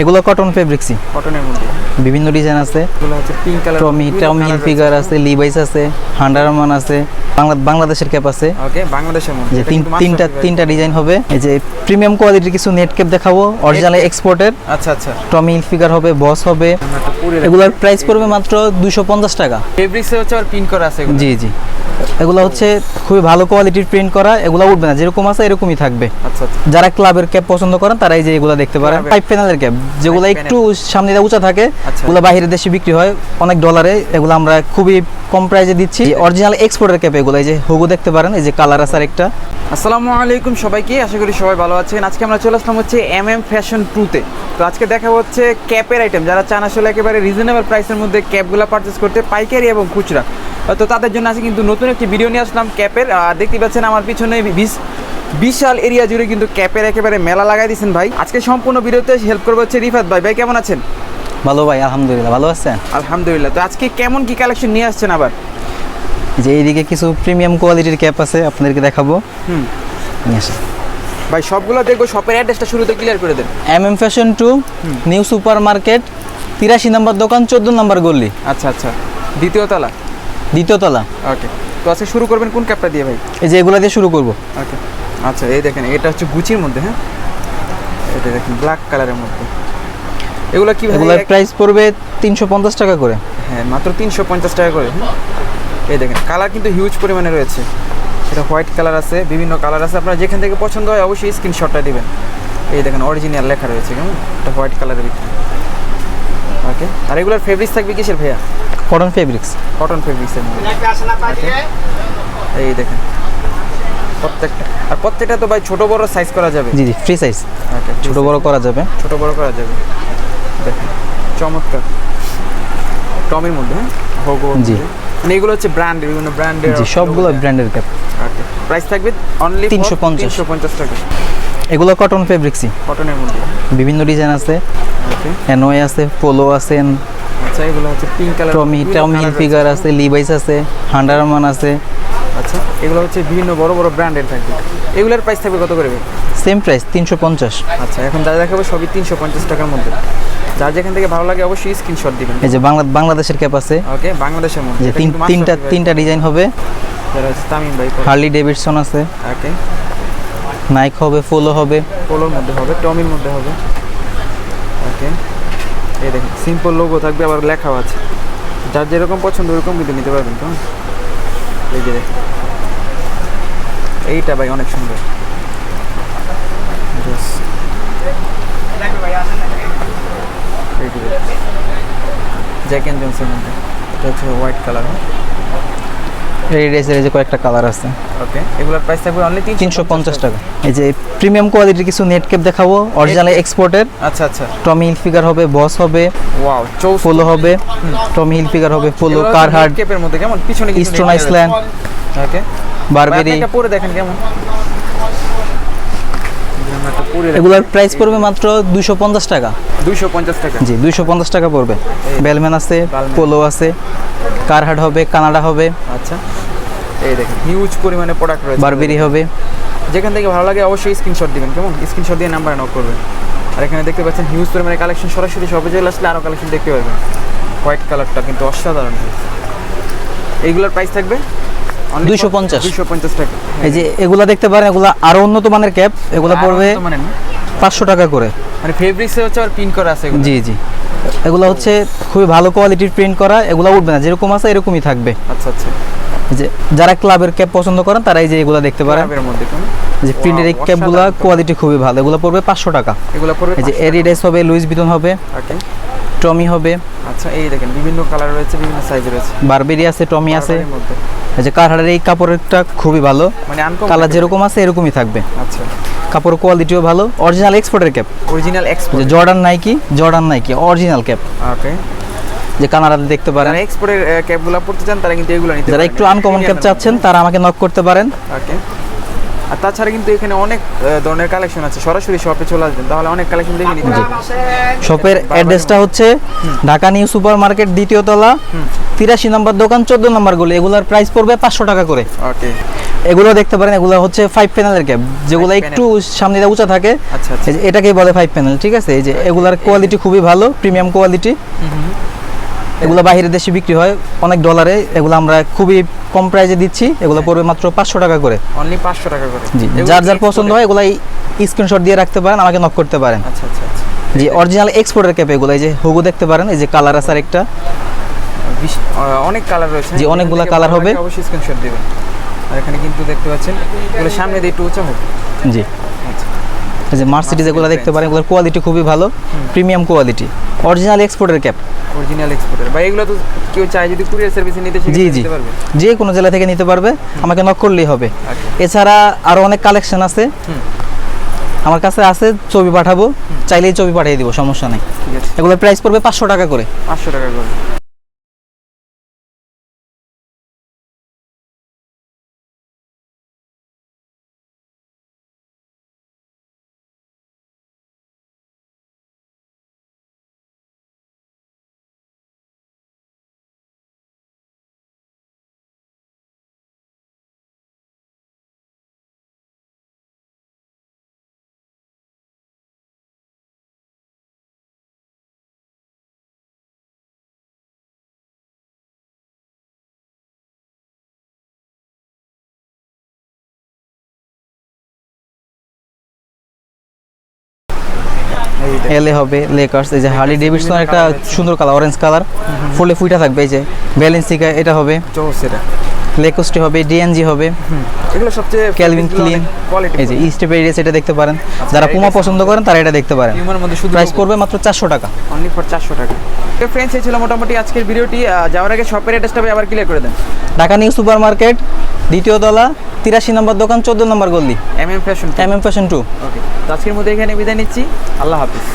এগুলো কটন ফেব্রিক্সি কটনের মধ্যে? বিভিন্ন ডিজাইন আছে। এগুলো হচ্ছে pink colour Tommy Tommy Hilfiger আছে লিভাইস আছে হান্ডারমান আছে বাংলাদেশের ক্যাপ আছে। ওকে বাংলাদেশের মধ্যে। যে তিনটা তিনটা ডিজাইন হবে। এই যে প্রিমিয়াম কোয়ালিটির কিছু নেট ক্যাপ দেখাবো অরিজিনাল এক্সপোর্টের আচ্ছা আচ্ছা। টমি হিলফিগার হবে বস হবে। এগুলোর প্রাইস পড়বে মাত্র দুশো পঞ্চাশ টাকা। ফেব্রিক্সে হচ্ছে আর পিন করা আছে জি জি। এগুলো হচ্ছে খুবই ভালো কোয়ালিটির প্রিন্ট করা এগুলো উঠবে না। যেরকম আছে এরকমই থাকবে। আচ্ছা আচ্ছা। যারা ক্লাবের ক্যাপ পছন্দ করেন তারা এই যে এগুলো দেখতে পারেন। ফাইভ প্যানেলের ক্যাপ যেগুলো একটু সামনে উঁচা থাকে আচ্ছা। এগুলো বাইরের দেশে বিক্রি হয় অনেক ডলারে এগুলো আমরা খুবই কম প্রাইসে দিচ্ছি। অরিজিনাল এক্সপোর্টের ক্যাপ এগুলো এই যে হুগু দেখতে পারেন এই যে কালার আছে আরেকটা। আসসালামু আলাইকুম সবাইকে আশা করি সবাই ভালো আছেন। আজকে আমরা চলে আসলাম হচ্ছে এম এম ফ্যাশন টুতে তো। আজকে দেখা হচ্ছে ক্যাপের আইটেম যারা চান আসলে একেবারে রিজনেবল প্রাইসের মধ্যে ক্যাপগুলো পারচেস করতে পাইকারি এবং খুচরা। তো তাদের জন্য আজকে কিন্তু নতুন একটি ভিডিও নিয়ে আসলাম ক্যাপের আর দেখতে পাচ্ছেন আমার পিছনে বিশ বিশাল এরিয়া জুড়ে কিন্তু ক্যাপের একেবারে মেলা লাগাই দিয়েছেন ভাই। আজকে সম্পূর্ণ ভিডিওতে হেল্প করব হচ্ছে রিফাত ভাই। ভাই কেমন আছেন? ভালো ভাই আলহামদুলিল্লাহ। ভালো আছেন? আলহামদুলিল্লাহ। তো আজকে কেমন কি কালেকশন নিয়ে আসছেন আবার? যে এইদিকে কিছু প্রিমিয়াম কোয়ালিটির ক্যাপ আছে আপনাদেরকে দেখাবো। হুম। নিয়ে আসেন। ভাই সবগুলো দেখব শপের অ্যাড্রেসটা শুরুতে ক্লিয়ার করে দেন। M M fashion two new super market তিরাশি নম্বর দোকান চোদ্দ নম্বর গল্লি আচ্ছা আচ্ছা। দ্বিতীয় তলা। দ্বিতীয় তলা। ওকে তো আজকে শুরু করবেন কোন ক্যাপটা দিয়ে ভাই? এই যে এগুলা দিয়ে শুরু করব। ওকে আচ্ছা এই দেখেন এটা হচ্ছে গুচির মধ্যে হ্যাঁ? এটা দেখেন ব্ল্যাক কালারের মধ্যে। এগুলো কি এগুলার এক- প্রাইস পড়বে তিনশো পঞ্চাশ টাকা করে। হ্যাঁ মাত্র তিনশো পঞ্চাশ টাকা করে হ্যাঁ? এই দেখেন কালার কিন্তু হিউজ পরিমাণে রয়েছে। এটা হোয়াইট কালার আছে বিভিন্ন কালার আছে। আপনার যেখান থেকে পছন্দ হয় অবশ্যই স্ক্রিনশটটা দিবেন। এই দেখেন অরিজিনাল লেখা রয়েছে কেমন? এটা হোয়াইট কালারের ভিতরে। ওকে আর এগুলোর ফেব্রিক্স থাকবে কিসের ভাইয়া? কটন ফেব্রিক্স কটন ফেব্রিক্সের মধ্যে। এই দেখেন। প্রত্যেকটা আর প্রত্যেকটা তো ভাই ছোট বড় সাইজ করা যাবে। জি জি ফ্রি সাইজ ছোট বড় করা যাবে। ছোট বড় করা যাবে। দেখেন চমৎকার। টমের মধ্যে হ্যাঁ? হোগো জি। মানে এগুলো হচ্ছে ব্র্যান্ডের বিভিন্ন ব্র্যান্ডের জি সবগুলো ব্র্যান্ডের ক্যাপ প্রাইস থাকবে অনলি 350 তিনশো পঞ্চাশ। টাকা। এগুলো কটন ফেব্রিক্সই কটনের মধ্যে। বিভিন্ন ডিজাইন আছে। ওকে এনওয়ে আছে পোলো আছে আচ্ছা এগুলো হচ্ছে pink colour Tommy Tommy Hilfiger আছে লিভাইস আছে হান্ডারমান আছে। আচ্ছা এগুলো হচ্ছে বিভিন্ন বড় বড় ব্র্যান্ডের থাকবে। এগুলোর প্রাইস থাকবে কত করে সেম প্রাইস তিনশো পঞ্চাশ। আচ্ছা এখন যা দেখাবো সবই তিনশো পঞ্চাশ টাকার মধ্যে। যার যেখান থেকে ভালো লাগে অবশ্যই স্ক্রিনশট দিবেন। এই যে বাংলা বাংলাদেশের ক্যাপ আছে। ওকে বাংলাদেশের মধ্যে। তিন তিনটা। তিনটা ডিজাইন হবে। তামিম ভাই হার্লি ডেভিডসন আছে। ওকে নাইক হবে ফোলো হবে। পোলোর মধ্যে হবে টমির মধ্যে হবে। ওকে এই দেখেন সিম্পল লোগো থাকবে, আবার লেখাও আছে। যার যেরকম পছন্দ, ওরকম কিন্তু নিতে পারবেন, তো? এই যে এইটা ভাই অনেক সুন্দর। জ্যাক অ্যান্ড মধ্যে। এটা হচ্ছে হোয়াইট কালার এই ড্রেসের এই যে কয়েকটা কালার আছে। ওকে এগুলোর প্রাইস থাকবে অনলি তিনশো পঞ্চাশ টাকা। এই যে প্রিমিয়াম কোয়ালিটির কিছু নেট ক্যাপ দেখাবো অরিজিনাল এক্সপোর্টের আচ্ছা আচ্ছা। টমি হিলফিগার হবে বস হবে ওয়াও চৌস পোলো হবে টমি হিলফিগার হবে পোলো কারহার্ড কেপের মধ্যে কেমন? পিছনে ইস্টন নেট আইসল্যান্ড ওকে বারবেরি একটা পরে দেখেন কেমন। এগুলোর প্রাইস পড়বে মাত্র দুশো পঞ্চাশ টাকা। দুইশো পঞ্চাশ টাকা। জি দুইশো পঞ্চাশ টাকা পড়বে। বেলম্যান আছে পোলো আছে কারহার্ড হবে কানাডা হবে। আচ্ছা। এই দেখেন হিউজ পরিমাণে প্রোডাক্ট রয়েছে। বারবেরি হবে। যেখান থেকে ভালো লাগে অবশ্যই স্ক্রিনশট দিবেন কেমন? স্ক্রিনশট দিয়ে নাম্বার নক করবেন। আর এখানে দেখতে পাচ্ছেন হিউজ পরিমাণে কালেকশন সরাসরি শপে চলে আসলে আরও কালেকশন দেখতে পারবেন। হোয়াইট কালারটা কিন্তু অসাধারণ এইগুলোর প্রাইস থাকবে 250 দুইশো পঞ্চাশ। টাকা। এই যে এগুলা দেখতে পারেন এগুলা আরও উন্নত মানের ক্যাপ এগুলা পড়বে পাঁচশো টাকা করে। মানে ফেব্রিক্সে হচ্ছে আর পিন করা আছে জি জি। এগুলা হচ্ছে খুবই ভালো কোয়ালিটির প্রিন্ট করা এগুলা উঠবে না। যেরকম আছে এরকমই থাকবে। আচ্ছা আচ্ছা। যে যারা ক্লাবের ক্যাপ পছন্দ করেন তারা এই যে এগুলা দেখতে পারেন। যে প্রিন্টের এই ক্যাপগুলা কোয়ালিটি খুবই ভালো। এগুলো পড়বে পাঁচশো টাকা। এগুলো পড়বে যে এরিডেস হবে লুইস বিটন হবে ওকে টমি হবে। আচ্ছা এই দেখেন বিভিন্ন কালার রয়েছে বিভিন্ন সাইজ রয়েছে। বারবেরি আছে টমি আছে। এই যে কারহারের এই কাপড়েরটা খুবই ভালো। মানে কালার যেরকম আছে এরকমই থাকবে। আচ্ছা। কাপড় কোয়ালিটিও ভালো। অরিজিনাল এক্সপোর্টের ক্যাপ অরিজিনাল যে export Jordan Nike Jordan Nike original cap okay যে কানাডাতে দেখতে পারেন। এক্সপোর্টের ক্যাপগুলো পড়তে চান তারা কিন্তু এগুলো নিতে যারা একটু আনকমন ক্যাপ চাচ্ছেন তারা আমাকে নক করতে পারেন। ওকে আর তাছাড়া কিন্তু এখানে অনেক ধরনের কালেকশন আছে। সরাসরি শপে চলে আসবেন তাহলে অনেক কালেকশন দেখে নিতে পারবেন। শপের অ্যাড্রেসটা হচ্ছে ঢাকা নিউ সুপার মার্কেট দ্বিতীয় তলা। তিরাশি নম্বর দোকান চোদ্দ নম্বরগুলো। এগুলোর প্রাইস পড়বে পাঁচশো টাকা করে। ওকে এগুলো দেখতে পারেন এগুলো হচ্ছে ফাইভ প্যানেলের ক্যাপ যেগুলো একটু সামনে উঁচা থাকে আচ্ছা আচ্ছা। এটাকেই বলে ফাইভ প্যানেল ঠিক আছে? এই যে এগুলার কোয়ালিটি খুবই ভালো প্রিমিয়াম কোয়ালিটি এগুলো বাইরের দেশে বিক্রি হয় অনেক ডলারে এগুলো আমরা খুবই কম প্রাইসে দিচ্ছি এগুলো পড়বে মাত্র পাঁচশো টাকা করে। অনলি পাঁচশো টাকা করে। জি যার যার পছন্দ হয় এগুলো স্ক্রিনশট দিয়ে রাখতে পারেন আমাকে নক করতে পারেন? আচ্ছা জি অরিজিনাল এক্সপোর্টের ক্যাপ এগুলো এই যে হুগু দেখতে পারেন এই যে কালার আছে আহ, অনেক কালার রয়েছে। যে অনেকগুলা ভালো হবে। অবশ্যই স্ক্রিনশট দিবেন। আর এখানে কিন্তু দেখতে পাচ্ছেন এগুলো সামনে দিয়ে একটু উঁচা হবে। জি। আচ্ছা। এই যে মার্সিডিজ এগুলো দেখতে পারেন এগুলোর কোয়ালিটি খুবই ভালো প্রিমিয়াম কোয়ালিটি অরিজিনাল এক্সপোর্টের ক্যাপ অরিজিনাল এক্সপোর্টের বা এগুলো তো কেউ চায় যদি কুরিয়ার সার্ভিসে নিতে জি জি। নিতে পারবে? যে কোনো জেলা থেকে নিতে পারবে আমাকে নক করলেই হবে। আচ্ছা। এছাড়া আরও অনেক কালেকশন আছে। আমার কাছে আছে ছবি পাঠাবো চাইলেই ছবি পাঠিয়ে দিব সমস্যা নেই। এগুলোর প্রাইস পড়বে পাঁচশো টাকা করে। পাঁচশো টাকা করে। এলে হবে লেকার্স এই যে হার্লি ডেভিডসন একটা সুন্দর কালার অরেঞ্জ কালার ফুলে ফুইটা থাকবে এই যে ব্যালেন্সিকা এটা হবে। লেকোস্টি হবে ডিএনজি হবে। এগুলো সবচেয়ে ক্যালভিন ক্লিন এই যে ইস্টে পেরিয়েছে এটা দেখতে পারেন। যারা পুমা পছন্দ করেন তারা এটা দেখতে পারেন। হিউমার মধ্যে শুধু প্রাইস পড়বে মাত্র চারশো টাকা। অনলি ফর চারশো টাকা। তো ফ্রেন্ডস এই ছিল মোটামুটি আজকের ভিডিওটি। যাওয়ার আগে শপের অ্যাড্রেসটা আবার ক্লিয়ার করে দেন। ঢাকা নিউ সুপার মার্কেট দ্বিতীয় তলা তিরাশি নম্বর দোকান চোদ্দ নম্বর গল্লি M M fashion M M fashion two okay তো আজকের মধ্যে এখানে বিদায় নিচ্ছি। আল্লাহ হাফিজ।